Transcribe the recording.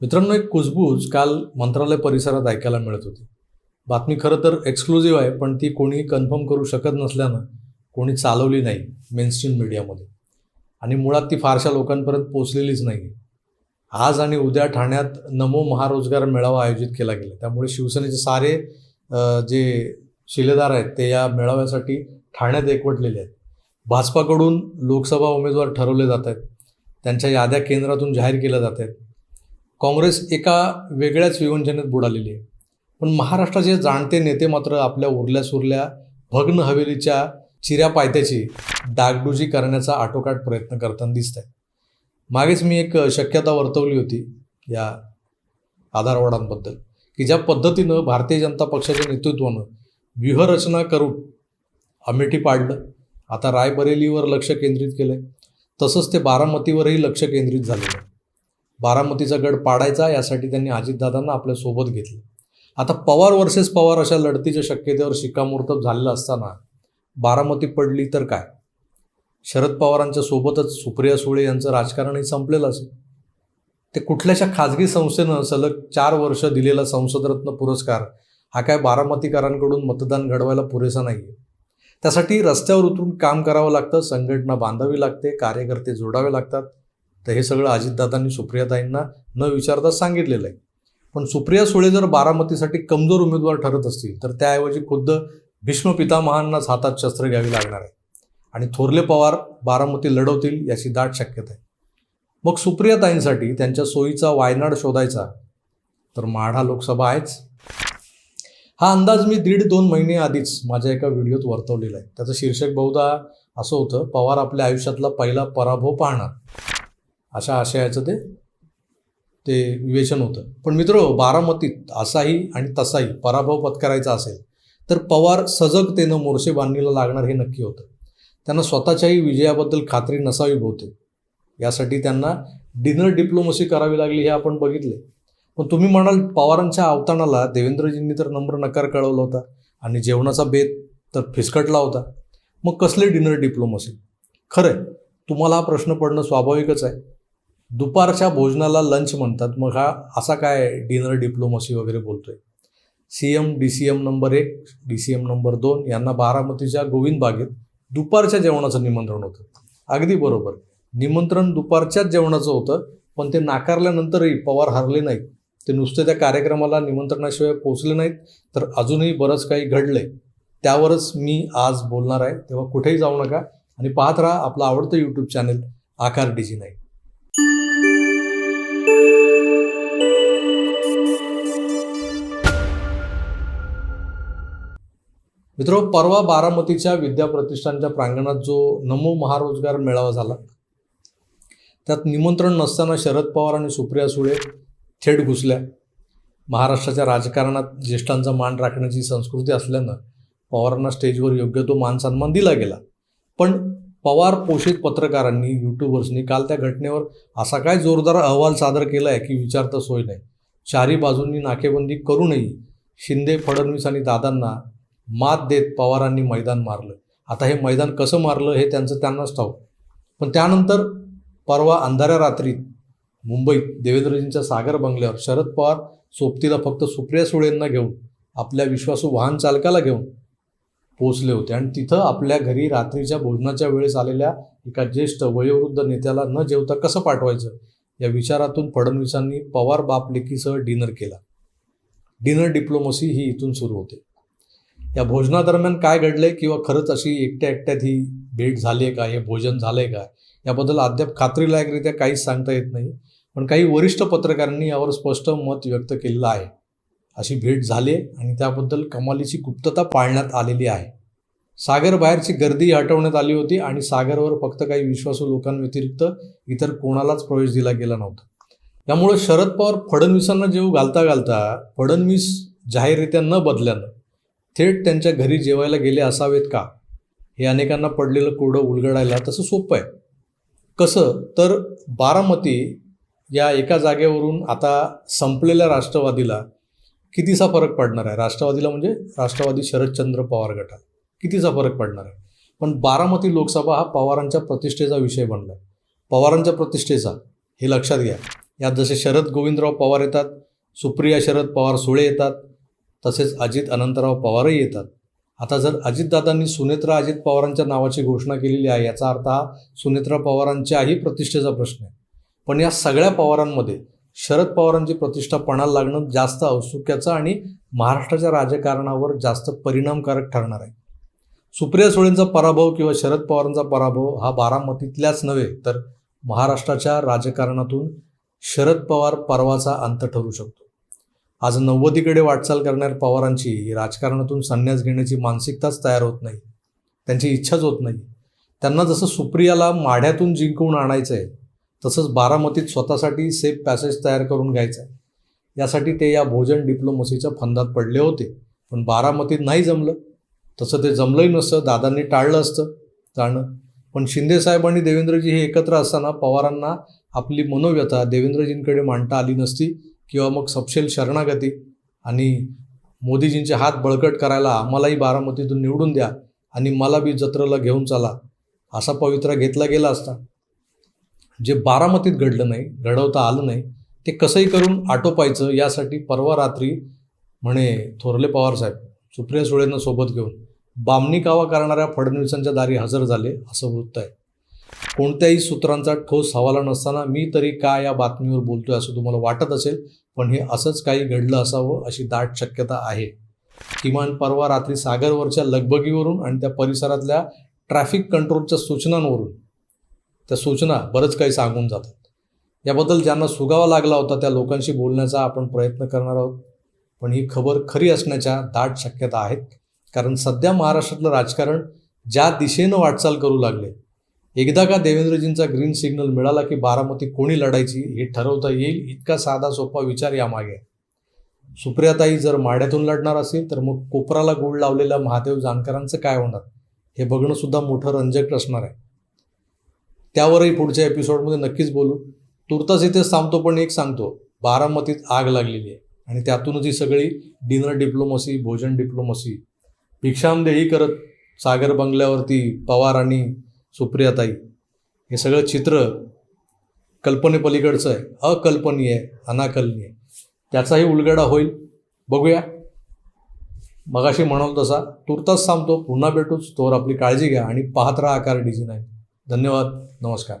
मित्रांनो एक कुजबूज काल मंत्रालय परिसरात ऐकायला मिळत होती. बातमी खरं तर एक्सक्लुझिव्ह आहे पण ती कोणी कन्फर्म करू शकत नसल्यानं कोणी चालवली नाही मेनस्ट्रीम मीडियामध्ये आणि मुळात ती फारशा लोकांपर्यंत पोचलेलीच नाही आज आणि उद्या ठाण्यात नमो महारोजगार मेळावा आयोजित केला गेला. त्यामुळे शिवसेनेचे सारे जे शिलेदार आहेत ते या मेळाव्यासाठी ठाण्यात एकवटलेले आहेत. भाजपाकडून लोकसभा उमेदवार ठरवले जात आहेत. त्यांच्या याद्या केंद्रातून जाहीर केल्या जात आहेत. काँग्रेस एका वेगळ्याच विवंचनेत बुडालेली आहे. पण महाराष्ट्राचे जाणते नेते मात्र आपल्या उरल्या सुरल्या भग्न हवेलीच्या चिऱ्या पायथ्याची डागडुजी करण्याचा आटोकाट प्रयत्न करताना दिसत आहे मागेच मी एक शक्यता वर्तवली होती या आधारवाडांबद्दल की ज्या पद्धतीनं भारतीय जनता पक्षाच्या नेतृत्वानं व्यूहरचना करून अमेठी पाडलं. आता रायबरेलीवर लक्ष केंद्रित केलं आहे तसंच ते बारामतीवरही लक्ष केंद्रित झालेलं आहे. बारामतीचा गड पाडायचा यासाठी त्यांनी अजितदादांना आपल्यासोबत घेतलं. आता पवार वर्सेस पवार अशा लढतीच्या शक्यतेवर शिक्कामोर्तब झालेलं असताना बारामती पडली तर काय? शरद पवारांच्या सोबतच सुप्रिया सुळे यांचं राजकारणही संपलेलं असेल. ते कुठल्याशा खाजगी संस्थेनं सलग चार वर्ष दिलेला संसदरत्न पुरस्कार हा काय बारामतीकरांकडून मतदान घडवायला पुरेसा नाही आहे त्यासाठी रस्त्यावर उतरून काम करावं लागतं संघटना बांधावी लागते कार्यकर्ते जोडावे लागतात. तर हे सगळं अजितदादांनी सुप्रियाताईंना न विचारता सांगितलेलं आहे. पण सुप्रिया सुळे जर बारामतीसाठी कमजोर उमेदवार ठरत असतील तर त्याऐवजी खुद्द भीष्म पितामहांनाच हातात शस्त्र घ्यावी लागणार आहे. आणि थोरले पवार बारामती लढवतील याची दाट शक्यता आहे. मग सुप्रियाताईंसाठी त्यांच्या सोयीचा वायनाड शोधायचा तर माढा लोकसभा आहेच. हा अंदाज मी दीड दोन महिने आधीच माझ्या एका व्हिडिओत वर्तवलेला आहे. त्याचं शीर्षक बहुधा असं होतं पवार आपल्या आयुष्यातला पहिला पराभव पाहणार. अशा आशयाचं ते ते विवेचन होतं. पण मित्र बारामतीत असाही आणि तसाही पराभव पत्करायचा असेल तर पवार सजगतेनं मोर्चे बांधणीला लागणार हे नक्की होतं. त्यांना स्वतःच्याही विजयाबद्दल खात्री नसावी बहुतेक. यासाठी त्यांना डिनर डिप्लोमसी करावी लागली हे आपण बघितले. पण तुम्ही म्हणाल पवारांच्या अवतानाला देवेंद्रजींनी तर नम्र नकार कळवला होता आणि जेवणाचा बेत तर फिसकटला होता. मग कसले डिनर डिप्लोमसी? खरंय तुम्हाला हा प्रश्न पडणं स्वाभाविकच आहे. दुपारच्या भोजनाला लंच म्हणतात. मग हा असा काय डिनर डिप्लोमसी वगैरे बोलतोय? C M D C M number एक डी सी एम नंबर दोन यांना बारामतीच्या गोविंद बागेत दुपारच्या जेवणाचं निमंत्रण होतं. अगदी बरोबर. निमंत्रण दुपारच्याच जेवणाचं होतं पण ते नाकारल्यानंतरही पवार हरले नाहीत. ते नुसते त्या कार्यक्रमाला निमंत्रणाशिवाय पोचले नाहीत तर अजूनही बरंच काही घडलंय. त्यावरच मी आज बोलणार आहे. तेव्हा कुठेही जाऊ नका आणि पाहत राहा आपलं आवडतं यूट्यूब चॅनेल आकार डीजी नाही मित्र परवा बारामतीच्या विद्या प्रतिष्ठानच्या प्रांगणात जो नमो महारोजगार मेळावा झाला त्यात निमंत्रण नसताना शरद पवार आणि सुप्रिया सुळे थेट घुसल्या. महाराष्ट्राच्या राजकारणात ज्येष्ठांचा मान राखण्याची संस्कृती असल्यानं पवारांना स्टेजवर योग्य तो मान सन्मान दिला गेला. पण पवार पोषित पत्रकारांनी यूट्यूबर्सनी काल त्या घटनेवर असा काय जोरदार अहवाल सादर केला आहे की विचारता सोय नाही. चारी बाजूंनी नाकेबंदी करूनही शिंदे फडणवीस आणि दादांना मात देत पवारांनी मैदान मारलं. आता हे मैदान कसं मारलं हे त्यांचं त्यांनाच ठाऊक. पण त्यानंतर परवा अंधाऱ्या रात्रीत मुंबईत देवेंद्रजींच्या सागर बंगल्यावर शरद पवार सोबतीला फक्त सुप्रिया सुळेंना घेऊन आपल्या विश्वासू वाहन चालकाला घेऊन पोचले होते. आणि तिथं आपल्या घरी रात्रीच्या भोजनाच्या वेळेस आलेल्या एका ज्येष्ठ वयोवृद्ध नेत्याला न जेवता कसं पाठवायचं? या विचारातून फडणवीसांनी पवार बाप लेकीसह डिनर केला. डिनर डिप्लोमसी ही इथून सुरू होते. या भोजनादरम्यान काय घडलंय किंवा खरंच अशी एकट्या एकट्यात ही भेट झाली आहे का? हे भोजन झालंय का? याबद्दल अद्याप खात्रीलायकरित्या काहीच सांगता येत नाही. पण काही वरिष्ठ पत्रकारांनी यावर स्पष्ट मत व्यक्त केलेलं आहे. अशी भेट झाली आहे आणि त्याबद्दल कमालीची गुप्तता पाळण्यात आलेली आहे. सागर बाहेरची गर्दी हटवण्यात आली होती आणि सागरवर फक्त काही विश्वासू लोकांव्यतिरिक्त इतर कोणालाच प्रवेश दिला गेला नव्हता. त्यामुळे शरद पवार फडणवीसांना जेव घालता घालता फडणवीस जाहीररित्या न बदल्यानं थेट त्यांच्या घरी जेवायला गेले असावेत का? हे अनेकांना पडलेलं कोडं उलगडायला तसं सोपं आहे. कसं? तर बारामती या एका जागेवरून आता संपलेल्या राष्ट्रवादीला कितीचा फरक पडणार आहे? राष्ट्रवादीला म्हणजे राष्ट्रवादी शरदचंद्र पवार गटात कितीचा फरक पडणार आहे? पण बारामती लोकसभा हा पवारांच्या प्रतिष्ठेचा विषय बनला आहे पवारांच्या प्रतिष्ठेचा हे लक्षात घ्या. यात जसे शरद गोविंदराव पवार येतात सुप्रिया शरद पवार सुळे येतात तसेच अजित अनंतराव पवारही येतात. आता जर अजितदादांनी सुनेत्रा अजित पवारांच्या नावाची घोषणा केलेली आहे याचा अर्थ हा सुनेत्रा पवारांच्याही प्रतिष्ठेचा प्रश्न आहे. पण या सगळ्या पवारांमध्ये शरद पवारांची प्रतिष्ठा पणाला लागणं जास्त औत्सुक्याचं आणि महाराष्ट्राच्या राजकारणावर जास्त परिणामकारक ठरणार आहे. सुप्रिया सुळेंचा पराभव किंवा शरद पवारांचा पराभव हा बारामतीतल्याच नव्हे तर महाराष्ट्राच्या राजकारणातून शरद पवार पर्वाचा अंत ठरू शकतो. आज नव्वदीकडे वाटचाल करणाऱ्या पवारांची राजकारणातून संन्यास घेण्याची मानसिकताच तयार होत नाही. त्यांची इच्छाच होत नाही. त्यांना जसं सुप्रियाला माढ्यातून जिंकवून आणायचं आहे तसंच बारामतीत स्वतःसाठी सेफ पॅसेज तयार करून घ्यायचं आहे यासाठी ते या भोजन डिप्लोमसीच्या फंदात पडले होते. पण बारामतीत नाही जमलं. तसं ते जमलंही नसतं दादांनी टाळलं असतं. जाणं. पण शिंदेसाहेब आणि देवेंद्रजी हे एकत्र असताना पवारांना आपली मनोव्यथा देवेंद्रजींकडे मांडता आली नसती. किंवा मग सपशेल शरणागती. आणि मोदीजींचे हात बळकट करायला आम्हालाही बारामतीतून निवडून द्या आणि मला बी जत्रेला घेऊन चला असा पवित्रा घेतला गेला असता. जे बारामतीत घडलं नाही घडवता आलं नाही ते कसंही करून आटोपायचं यासाठी परवा रात्री म्हणे थोरले पवारसाहेब सुप्रिया सुळेंना सोबत घेऊन बामणी कावा करणाऱ्या फडणवीसांच्या दारी हजर झाले असं वृत्त आहे. कोणत्याही सूत्रांचा ठोस हवाला नसताना मी तरी का या बातमीवर बोलतोय असं तुम्हाला वाटत असेल पण हे असंच काही घडलं असावं अशी दाट शक्यता आहे. किमान परवा रात्री सागरवरच्या लगबगीवरून आणि त्या परिसरातल्या ट्रॅफिक कंट्रोलच्या सूचनांवरून. त्या सूचना बरंच काही सांगून जातात. याबद्दल ज्यांना सुगावा लागला होता त्या लोकांशी बोलण्याचा आपण प्रयत्न करणार आहोत. पण ही खबर खरी असण्याच्या दाट शक्यता आहेत. कारण सध्या महाराष्ट्रातलं राजकारण ज्या दिशेनं वाटचाल करू लागले एकदा का देवेंद्रजींचा ग्रीन सिग्नल मिळाला की बारामती कोणी लढायची हे ठरवता येईल इतका साधा सोपा विचार यामागे. सुप्रियाताई जर माड्यातून लढणार असेल तर मग कोपराला गोड लावलेल्या महादेव जानकरांचं काय होणार? हे बघणं सुद्धा मोठं रंजक असणार आहे. त्यावरही पुढच्या एपिसोडमध्ये नक्कीच बोलू. तुर्तास इथेच थांबतो पण एक सांगतो बारामतीत आग लागलेली आहे आणि त्यातूनच ही सगळी डिनर डिप्लोमसी भोजन डिप्लोमसी भिक्षामदेही करत सागर बंगल्यावरती पवार आणि सुप्रियाताई हे सगळं चित्र कल्पनेपलीकडचं आहे. अकल्पनीय आहे अनाकलनीय. आहे त्याचाही उलगडा होईल. बघूया. मगाशी म्हणाल तसा तुर्तास थांबतो पुन्हा भेटूच तोवर आपली काळजी घ्या आणि पाहत राहा आकार डिझी नाही धन्यवाद. नमस्कार.